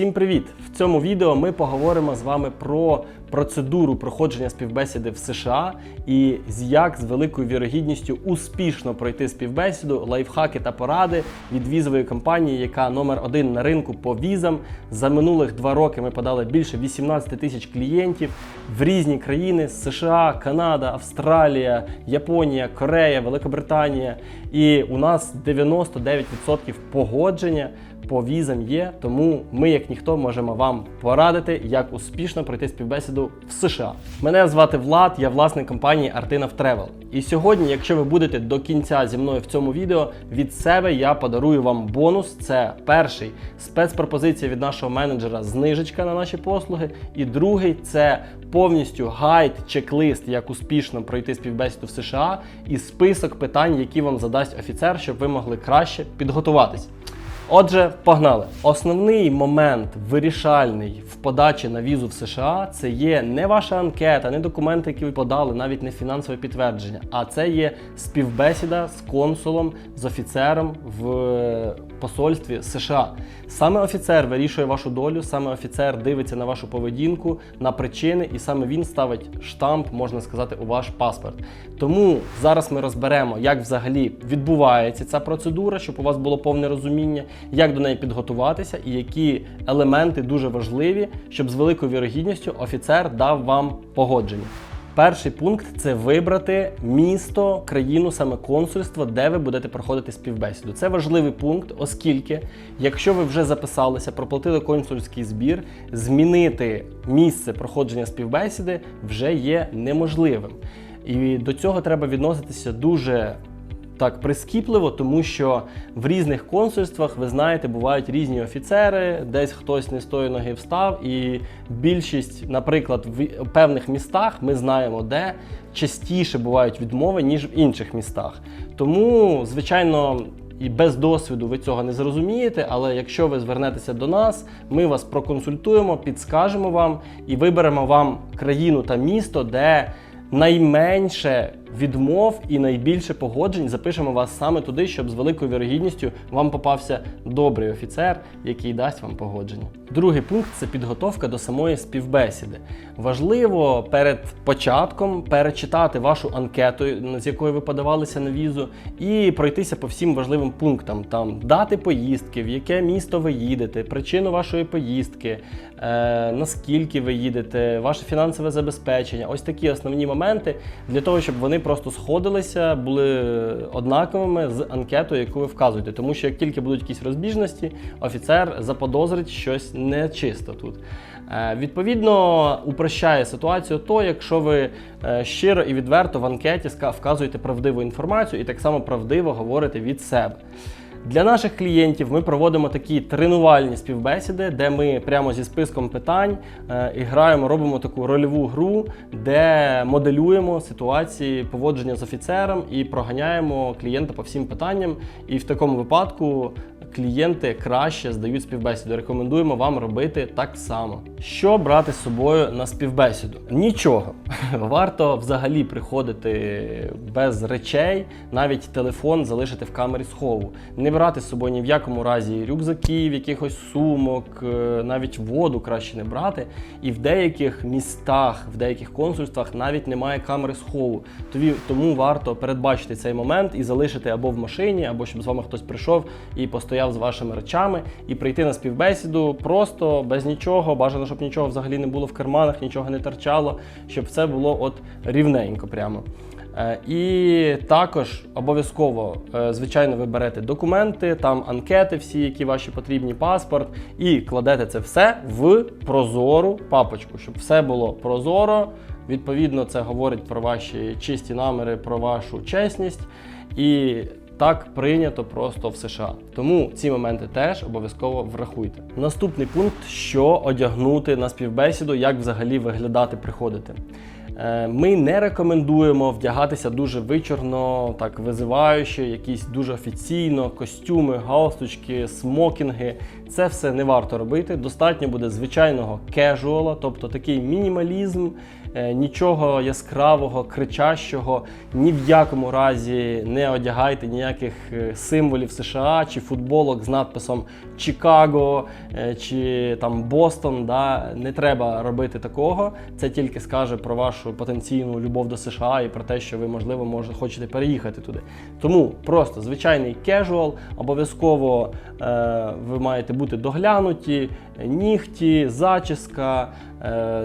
Всім привіт! В цьому відео ми поговоримо з вами про процедуру проходження співбесіди в США і як з великою вірогідністю успішно пройти співбесіду, лайфхаки та поради від візової компанії, яка номер один на ринку по візам. За минулих два роки ми подали більше 18 тисяч клієнтів в різні країни: США, Канада, Австралія, Японія, Корея, Великобританія. І у нас 99% погодження по візам є, тому ми, як ніхто, можемо вам порадити, як успішно пройти співбесіду в США. Мене звати Влад, я власник компанії Artinov Travel. І сьогодні, якщо ви будете до кінця зі мною в цьому відео, від себе я подарую вам бонус. Це перший спецпропозиція від нашого менеджера, знижечка на наші послуги. І другий це повністю гайд, чек-лист, як успішно пройти співбесіду в США, і список питань, які вам задасть офіцер, щоб ви могли краще підготуватись. Отже, погнали. Основний момент вирішальний в подачі на візу в США це є не ваша анкета, не документи, які ви подали, навіть не фінансове підтвердження, а це є співбесіда з консулом, з офіцером в посольстві США. Саме офіцер вирішує вашу долю, саме офіцер дивиться на вашу поведінку, на причини, і саме він ставить штамп, можна сказати, у ваш паспорт. Тому зараз ми розберемо, як взагалі відбувається ця процедура, щоб у вас було повне розуміння, як до неї підготуватися, і які елементи дуже важливі, щоб з великою вірогідністю офіцер дав вам погодження. Перший пункт це вибрати місто, країну, саме консульство, де ви будете проходити співбесіду. Це важливий пункт, оскільки, якщо ви вже записалися, проплатили консульський збір, змінити місце проходження співбесіди вже є неможливим. І до цього треба відноситися дуже так прискіпливо, тому що в різних консульствах, ви знаєте, бувають різні офіцери, десь хтось не з тої ноги встав, і більшість, наприклад, в певних містах ми знаємо, де частіше бувають відмови, ніж в інших містах. Тому, звичайно. І без досвіду ви цього не зрозумієте, але якщо ви звернетеся до нас, ми вас проконсультуємо, підскажемо вам і виберемо вам країну та місто, де найменше відмов і найбільше погоджень запишемо вас саме туди, щоб з великою вірогідністю вам попався добрий офіцер, який дасть вам погодження. Другий пункт це підготовка до самої співбесіди. Важливо перед початком перечитати вашу анкету, з якою ви подавалися на візу, і пройтися по всім важливим пунктам: там дати поїздки, в яке місто ви їдете, причину вашої поїздки, е, наскільки ви їдете, ваше фінансове забезпечення. Ось такі основні моменти для того, щоб вони просто сходилися, були однаковими з анкетою, яку ви вказуєте. Тому що як тільки будуть якісь розбіжності, офіцер заподозрить щось нечисто тут. Е, Відповідно, упрощає ситуацію то, якщо ви е, щиро і відверто в анкеті вказуєте правдиву інформацію і так само правдиво говорите від себе. Для наших клієнтів ми проводимо такі тренувальні співбесіди, де ми прямо зі списком питань е, і граємо, робимо таку рольову гру, де моделюємо ситуації поводження з офіцером і проганяємо клієнта по всім питанням. І в такому випадку клієнти краще здають співбесіду. Рекомендуємо вам робити так само. Що брати з собою на співбесіду? Нічого. Варто взагалі приходити без речей, навіть телефон залишити в камері схову. Не брати з собою ні в якому разі рюкзаків, якихось сумок, е, навіть воду краще не брати. І в деяких містах, в деяких консульствах навіть немає камери схову. Тому варто передбачити цей момент і залишити або в машині, або щоб з вами хтось прийшов і постояв з вашими речами, і прийти на співбесіду просто без нічого. Бажано, щоб нічого взагалі не було в карманах, нічого не торчало, щоб все було от рівненько прямо. Е, І також обов'язково, е, звичайно, ви берете документи, там анкети, всі, які ваші потрібні, паспорт, і кладете це все в прозору папочку, щоб все було прозоро. Відповідно, це говорить про ваші чисті наміри, про вашу чесність. І так прийнято просто в США. Тому ці моменти теж обов'язково врахуйте. Наступний пункт: що одягнути на співбесіду, як взагалі виглядати, приходити. Е, Ми не рекомендуємо вдягатися дуже вичорно, так визиваючи, якісь дуже офіційно, костюми, галстучки, смокінги. Це все не варто робити. Достатньо буде звичайного кежуала, тобто такий мінімалізм, нічого яскравого, кричащого. Ні в якому разі не одягайте ніяких е, символів США чи футболок з надписом Чикаго е, чи там Бостон. Да? Не треба робити такого. Це тільки скаже про вашу потенційну любов до США і про те, що ви, можливо, може, хочете переїхати туди. Тому просто звичайний кежуал, обов'язково е, ви маєте бути доглянуті, нігті, зачіска, е,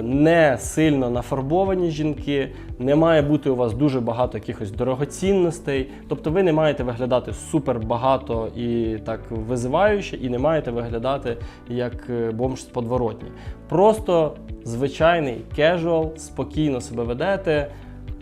не сильно нафарбовані жінки, не має бути у вас дуже багато якихось дорогоцінностей. Тобто ви не маєте виглядати супер багато і так визиваюче, і не маєте виглядати як е, бомж з подворотні. Просто звичайний кежуал, спокійно себе ведете,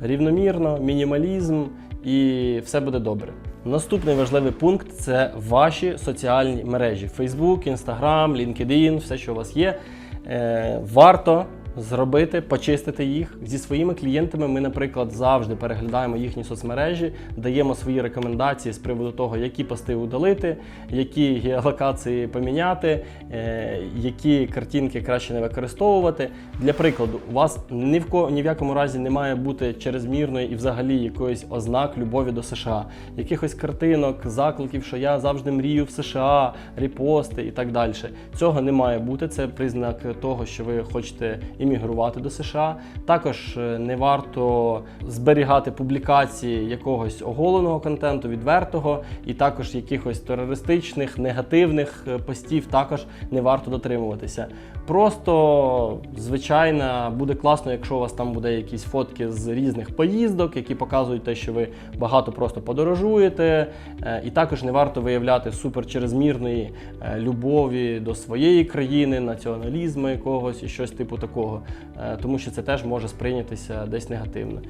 рівномірно, мінімалізм і все буде добре. Наступний важливий пункт це ваші соціальні мережі: Facebook, Instagram, LinkedIn, все, що у вас є. Е, варто зробити, почистити їх зі своїми клієнтами. Ми, наприклад, завжди переглядаємо їхні соцмережі, даємо свої рекомендації з приводу того, які пости удалити, які геолокації поміняти, е, які картинки краще не використовувати. Для прикладу, у вас ні в ко ні в якому разі не має бути чрезмірної і взагалі якоїсь ознак любові до США, якихось картинок, закликів, що я завжди мрію в США, репости і так далі. Цього не має бути. Це признак того, що ви хочете іммігрувати до США. Також е, не варто зберігати публікації якогось оголеного контенту, відвертого, і також якихось терористичних, негативних е, постів також не варто дотримуватися. Просто, звичайно, буде класно, якщо у вас там буде якісь фотки з різних поїздок, які показують те, що ви багато просто подорожуєте. Е, І також не варто виявляти супер чрезмірної любові до своєї країни, націоналізму якогось і щось типу такого, Е, тому що це теж може сприйнятися десь негативно.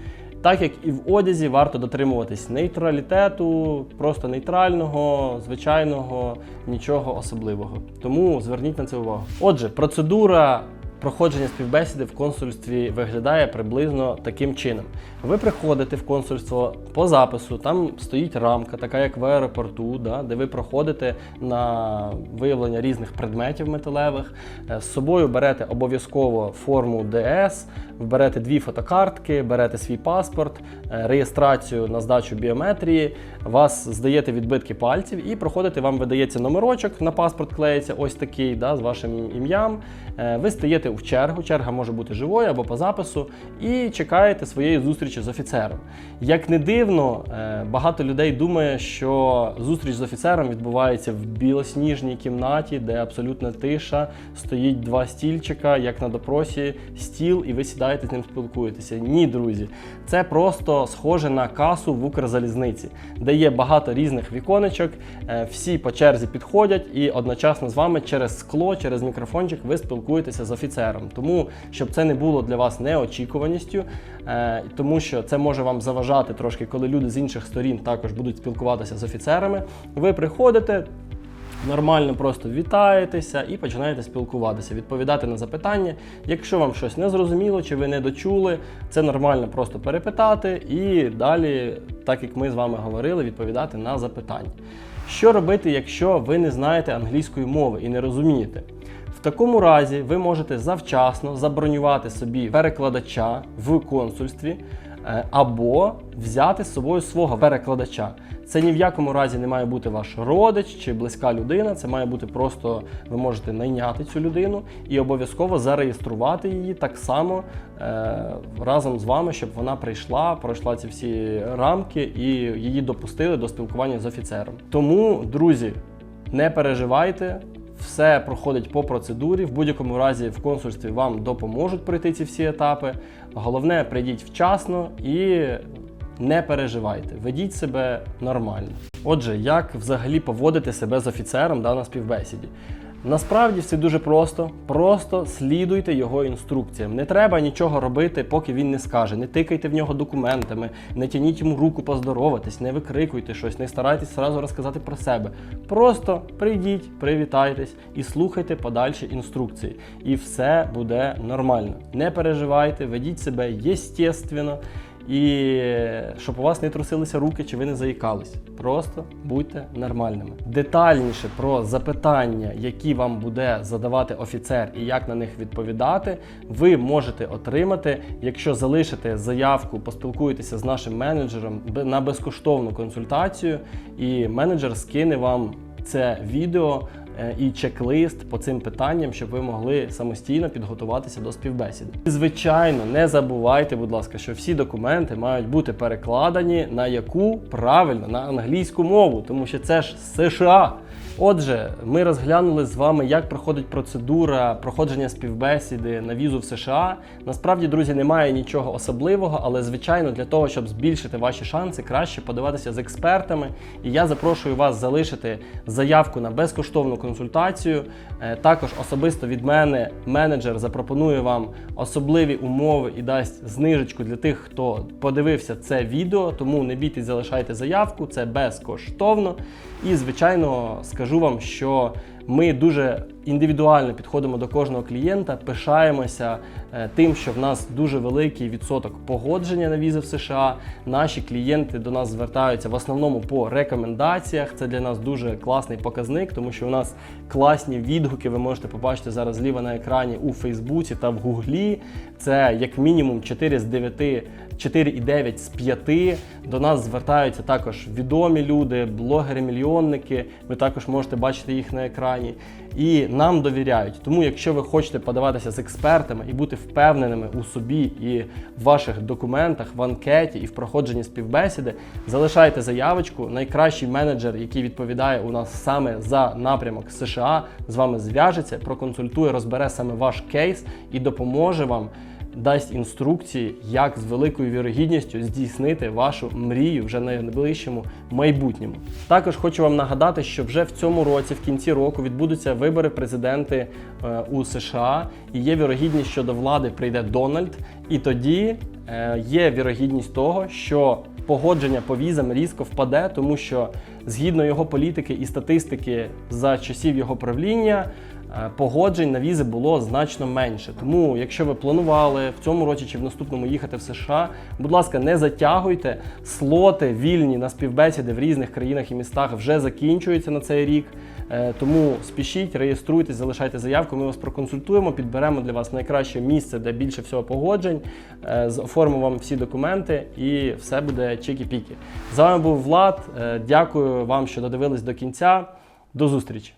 Так як і в одязі варто дотримуватись нейтралітету, просто нейтрального, звичайного, нічого особливого. Тому зверніть на це увагу. Отже, процедура проходження співбесіди в консульстві виглядає приблизно таким чином. Ви приходите в консульство по запису, там стоїть рамка, така як в аеропорту, да, де ви проходите на виявлення різних предметів металевих. Е, З собою берете обов'язково форму ДС, берете дві фотокартки, берете свій паспорт, е, реєстрацію на здачу біометрії, вас здаєте відбитки пальців і проходите, вам видається номерочок на паспорт, клеїться ось такий да, з вашим ім'ям. Е, Ви стаєте в чергу, черга може бути живою або по запису, і чекаєте своєї зустрічі з офіцером. Як не дивно, е, багато людей думає, що зустріч з офіцером відбувається в білосніжній кімнаті, де абсолютна тиша, стоїть два стільчика, як на допросі, стіл, і ви сідаєте з ним спілкуєтеся. Ні, друзі, це просто схоже на касу в Укрзалізниці, де є багато різних віконечок, е, всі по черзі підходять, і одночасно з вами через скло, через мікрофончик ви спілкуєтеся з офіцером. Тому щоб це не було для вас неочікуваністю, е, тому що це може вам заважати трошки, коли люди з інших сторін також будуть спілкуватися з офіцерами. Ви приходите. Нормально просто вітаєтеся і починаєте спілкуватися, відповідати на запитання. Якщо вам щось не зрозуміло чи ви не дочули, це нормально просто перепитати і далі, так як ми з вами говорили, відповідати на запитання. Що робити, якщо ви не знаєте англійської мови і не розумієте? В такому разі ви можете завчасно забронювати собі перекладача в консульстві е, або взяти з собою свого перекладача. Це ні в якому разі не має бути ваш родич чи близька людина. Це має бути просто ви можете найняти цю людину і обов'язково зареєструвати її так само е, разом з вами, щоб вона прийшла, пройшла ці всі рамки і її допустили до спілкування з офіцером. Тому, друзі, не переживайте. Все проходить по процедурі. В будь-якому разі в консульстві вам допоможуть пройти ці всі етапи. Головне, прийдіть вчасно і не переживайте, ведіть себе нормально. Отже, як взагалі поводити себе з офіцером да, на співбесіді? Насправді все дуже просто. Просто слідуйте його інструкціям. Не треба нічого робити, поки він не скаже. Не тикайте в нього документами, не тяніть йому руку поздороватись, не викрикуйте щось, не старайтесь одразу розказати про себе. Просто прийдіть, привітайтесь і слухайте подальші інструкції. І все буде нормально. Не переживайте, ведіть себе єстественно. І щоб у вас не трусилися руки чи ви не заїкались. Просто будьте нормальними. Детальніше про запитання, які вам буде задавати офіцер і як на них відповідати, ви можете отримати, якщо залишите заявку, поспілкуєтеся з нашим менеджером на безкоштовну консультацію, і менеджер скине вам це відео і чек-лист по цим питанням, щоб ви могли самостійно підготуватися до співбесіди. І, Звичайно, не забувайте, будь ласка, що всі документи мають бути перекладені на яку правильно на англійську мову, тому що це ж США. Отже, ми розглянули з вами, як проходить процедура проходження співбесіди на візу в США. Насправді, друзі, немає нічого особливого, але звичайно, для того, щоб збільшити ваші шанси, краще подаватися з експертами. І я запрошую вас залишити заявку на безкоштовну консультацію. Е, Також особисто від мене менеджер запропонує вам особливі умови і дасть знижечку для тих, хто подивився це відео. Тому не бійтесь, залишайте заявку, це безкоштовно. І, звичайно, скажу вам, що ми дуже індивідуально підходимо до кожного клієнта, пишаємося е, тим, що в нас дуже великий відсоток погодження на візи в США. Наші клієнти до нас звертаються в основному по рекомендаціях. Це для нас дуже класний показник, тому що у нас класні відгуки. Ви можете побачити зараз зліва на екрані у Фейсбуці та в Гуглі. Це як мінімум 4 з 9, 4,9 з 5. До нас звертаються також відомі люди, блогери-мільйонники. Ви також можете бачити їх на екрані. І нам довіряють. Тому, якщо ви хочете подаватися з експертами і бути впевненими у собі і в ваших документах, в анкеті і в проходженні співбесіди, залишайте заявочку. Найкращий менеджер, який відповідає у нас саме за напрямок США, з вами зв'яжеться, проконсультує, розбере саме ваш кейс і допоможе вам. Дасть інструкції, як з великою вірогідністю здійснити вашу мрію вже на найближчому майбутньому. Також хочу вам нагадати, що вже в цьому році, в кінці року, відбудуться вибори президенти е, у США, і є вірогідність, що до влади прийде Дональд, і тоді е, є вірогідність того, що погодження по візам різко впаде, тому що згідно його політики і статистики за часів його правління. Е, Погоджень на візи було значно менше. Тому, якщо ви планували в цьому році чи в наступному їхати в США, будь ласка, не затягуйте. Слоти вільні на співбесіди в різних країнах і містах вже закінчуються на цей рік. Е, Тому спішіть, реєструйтесь, залишайте заявку. Ми вас проконсультуємо, підберемо для вас найкраще місце, де більше всього погоджень. е, Оформимо вам всі документи і все буде чікі-пікі. З вами був Влад. Дякую вам, що додивились до кінця. До зустрічі!